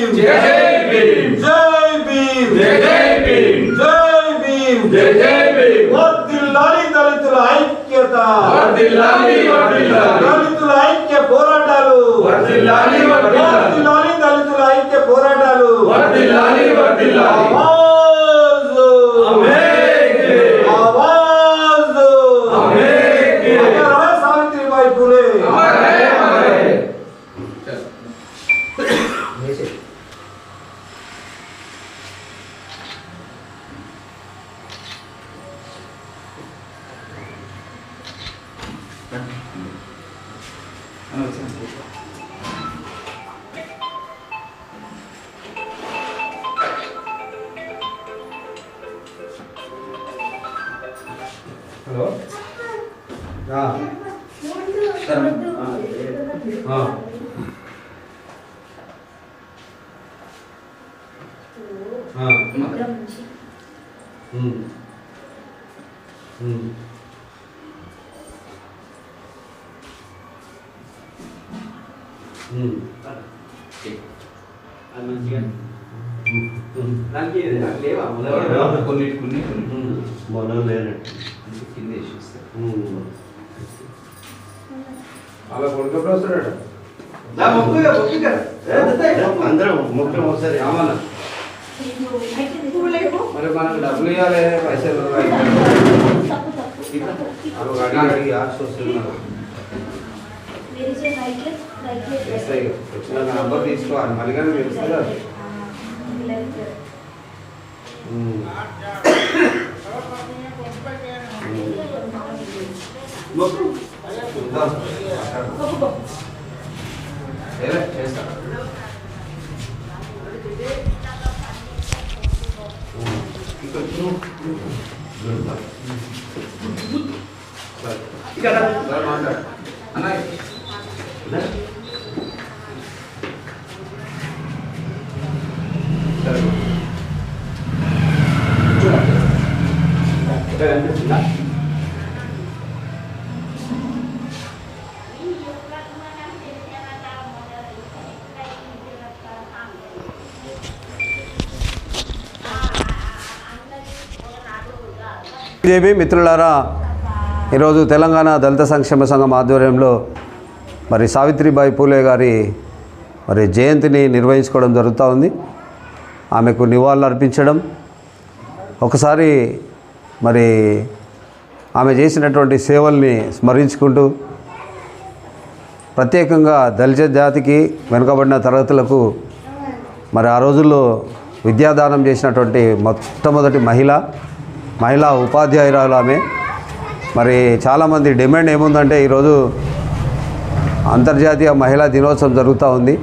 భీమ్ జై భీమ్ జై భీమ్ జై భీమ్ జై భీమ్ జై భీమ్ వర్ధిల్లాలి దళితుల ఐక్యత వర్ధిల్లాలి వర్ధిల్లాలి హలో? ఆ, ఆ. దానికి నాకు లేవా కొన్ని కొన్ని. మనం లేనట్టు కింద వేసేస్తారు ఉమ్. అలా కొడుకు వస్తాడు నా మొక్కుగా మొక్కుగా అందరం ముఖ్యం ఒకసారి రామన్న మరి మనకు డబ్బులు ఇవ్వాలి పైసలు అవి అడిగి అడిగి ఆర్ట్స్ వస్తున్నారు ఎస్ఐ వచ్చిన నంబర్ తీసుకోవాలి మళ్ళీ మీరు ఇస్తారా ఉమ్. మొక్కు ఇద్దాం. ఏలే, చేస్తా ఇక్కడ చూడు. సరే. ఇక్కడ సరే, మాట్లాడు. అన్నయ్య సరే ఇక్కడ కనిపిస్తుందా బీజేపీ మిత్రులారా ఈరోజు తెలంగాణ దళిత సంక్షేమ సంఘం ఆధ్వర్యంలో మరి సావిత్రిబాయి పూలే గారి మరి జయంతిని నిర్వహించుకోవడం జరుగుతూ ఉంది. ఆమెకు నివాళులు అర్పించడం ఒకసారి మరి ఆమె చేసినటువంటి సేవల్ని స్మరించుకుంటూ ప్రత్యేకంగా దళిత జాతికి వెనుకబడిన తరగతులకు మరి ఆ రోజుల్లో విద్యాదానం చేసినటువంటి మొట్టమొదటి మహిళ మహిళా ఉపాధ్యాయురాలు ఆమె మరి చాలామంది డిమాండ్ ఏముందంటే ఈరోజు అంతర్జాతీయ మహిళా దినోత్సవం జరుగుతూ ఉంది.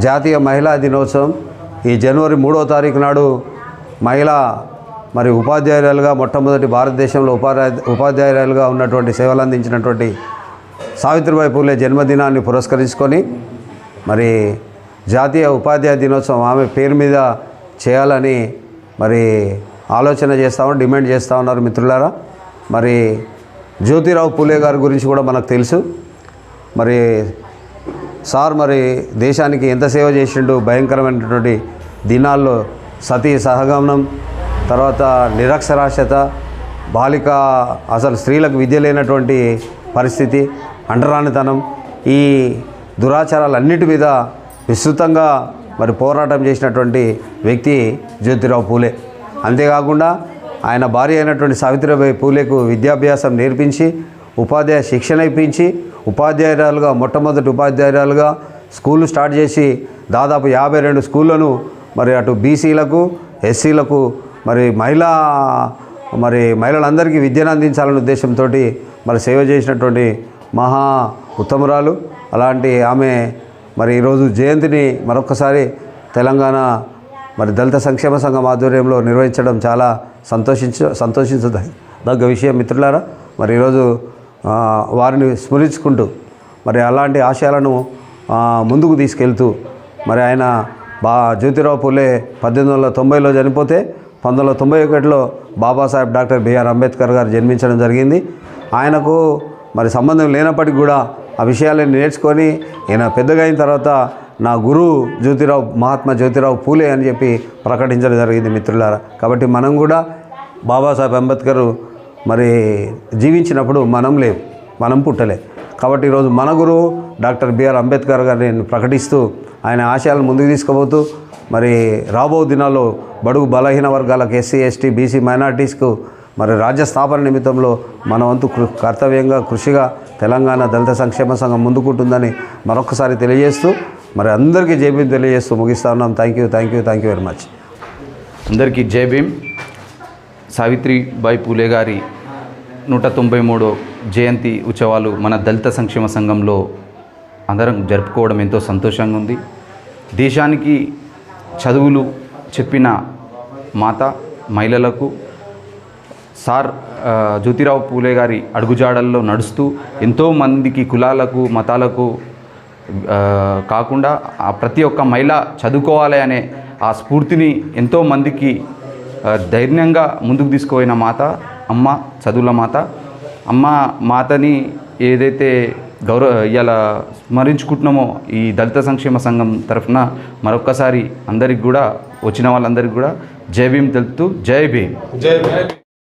జాతీయ మహిళా దినోత్సవం ఈ జనవరి మూడో తారీఖు నాడు మహిళా మరి ఉపాధ్యాయురాలుగా మొట్టమొదటి భారతదేశంలో ఉపాధ్యాయ ఉపాధ్యాయురాలుగా ఉన్నటువంటి సేవలు అందించినటువంటి సావిత్రిబాయి పూలే జన్మదినాన్ని పురస్కరించుకొని మరి జాతీయ ఉపాధ్యాయ దినోత్సవం ఆమె పేరు మీద చేయాలని మరి ఆలోచన చేస్తామని డిమాండ్ చేస్తూ ఉన్నారు మిత్రులారా. మరి జ్యోతిరావు పూలే గారి గురించి కూడా మనకు తెలుసు. మరి సార్ మరి దేశానికి ఎంత సేవ చేసిండు భయంకరమైనటువంటి దినాల్లో సతీ సహగమనం తర్వాత నిరక్షరాస్యత బాలిక అసలు స్త్రీలకు విద్య లేనటువంటి పరిస్థితి అంటరానితనం ఈ దురాచారాలన్నిటి మీద విస్తృతంగా మరి పోరాటం చేసినటువంటి వ్యక్తి జ్యోతిరావు పూలే. అంతేకాకుండా ఆయన భార్య అయినటువంటి సావిత్రిబాయి పూలేకు విద్యాభ్యాసం నేర్పించి ఉపాధ్యాయ శిక్షణ ఇప్పించి ఉపాధ్యాయురాలుగా మొట్టమొదటి ఉపాధ్యాయురాలుగా స్కూళ్ళు స్టార్ట్ చేసి దాదాపు యాభై రెండు స్కూళ్ళను మరి అటు బీసీలకు ఎస్సీలకు మరి మహిళా మరి మహిళలందరికీ విద్యను అందించాలనే ఉద్దేశంతో మరి సేవ చేసినటువంటి మహా ఉత్తమురాలు. అలాంటి ఆమె మరి ఈరోజు జయంతిని మరొకసారి తెలంగాణ మరి దళిత సంక్షేమ సంఘం ఆధ్వర్యంలో నిర్వహించడం చాలా సంతోషించ సంతోషించదగ్గ విషయం మిత్రులారా. మరి ఈరోజు వారిని స్మరించుకుంటూ మరి అలాంటి ఆశయాలను ముందుకు తీసుకెళ్తూ మరి ఆయన బా జ్యోతిరావు పూలే పద్దెనిమిది వందల తొంభైలో చనిపోతే పంతొమ్మిది వందల తొంభై ఒకటిలో బాబాసాహెబ్ డాక్టర్ బిఆర్ అంబేద్కర్ గారు జన్మించడం జరిగింది. ఆయనకు మరి సంబంధం లేనప్పటికీ కూడా ఆ విషయాలను నేర్చుకొని ఈయన పెద్దగా అయిన తర్వాత నా గురువు జ్యోతిరావు మహాత్మా జ్యోతిరావు పూలే అని చెప్పి ప్రకటించడం జరిగింది మిత్రులారా. కాబట్టి మనం కూడా బాబాసాహెబ్ అంబేద్కర్ మరి జీవించినప్పుడు మనం లేవు మనం పుట్టలే. కాబట్టి ఈరోజు మన గురువు డాక్టర్ బిఆర్ అంబేద్కర్ గారిని నేను ప్రకటిస్తూ ఆయన ఆశయాలను ముందుకు తీసుకుపోతూ మరి రాబో దినాల్లో బడుగు బలహీన వర్గాలకు ఎస్సీ ఎస్టీ బీసీ మైనార్టీస్కు మరి రాజ్య స్థాపన నిమిత్తంలో మన వంతు కృ- కర్తవ్యంగా కృషిగా తెలంగాణ దళిత సంక్షేమ సంఘం ముందుకుంటుందని మరొకసారి తెలియజేస్తూ మరి అందరికీ జేబీ తెలియజేస్తూ ముగిస్తా ఉన్నాం. Thank you thank you thank you very much అందరికీ జై భీమ్. సావిత్రిబాయి పూలే గారి నూట తొంభై మూడో జయంతి ఉత్సవాలు మన దళిత సంక్షేమ సంఘంలో అందరం జరుపుకోవడం ఎంతో సంతోషంగా ఉంది. దేశానికి చదువులు చెప్పిన మాత మహిళలకు సార్ జ్యోతిరావు పూలే గారి అడుగుజాడల్లో నడుస్తూ ఎంతోమందికి కులాలకు మతాలకు కాకుండా ప్రతి ఒక్క మహిళ చదువుకోవాలి అనే ఆ స్ఫూర్తిని ఎంతోమందికి మందికి ధైర్యంగా ముందుకు తీసుకుపోయిన మాత అమ్మ చదువుల మాత. అమ్మ మాతని ఏదైతే గౌరవ ఇలా స్మరించుకుంటున్నామో ఈ దళిత సంక్షేమ సంఘం తరఫున మరొక్కసారి అందరికి కూడా వచ్చిన వాళ్ళందరికీ కూడా జై భీమ్ తెలుపుతూ జై భీమ్. జై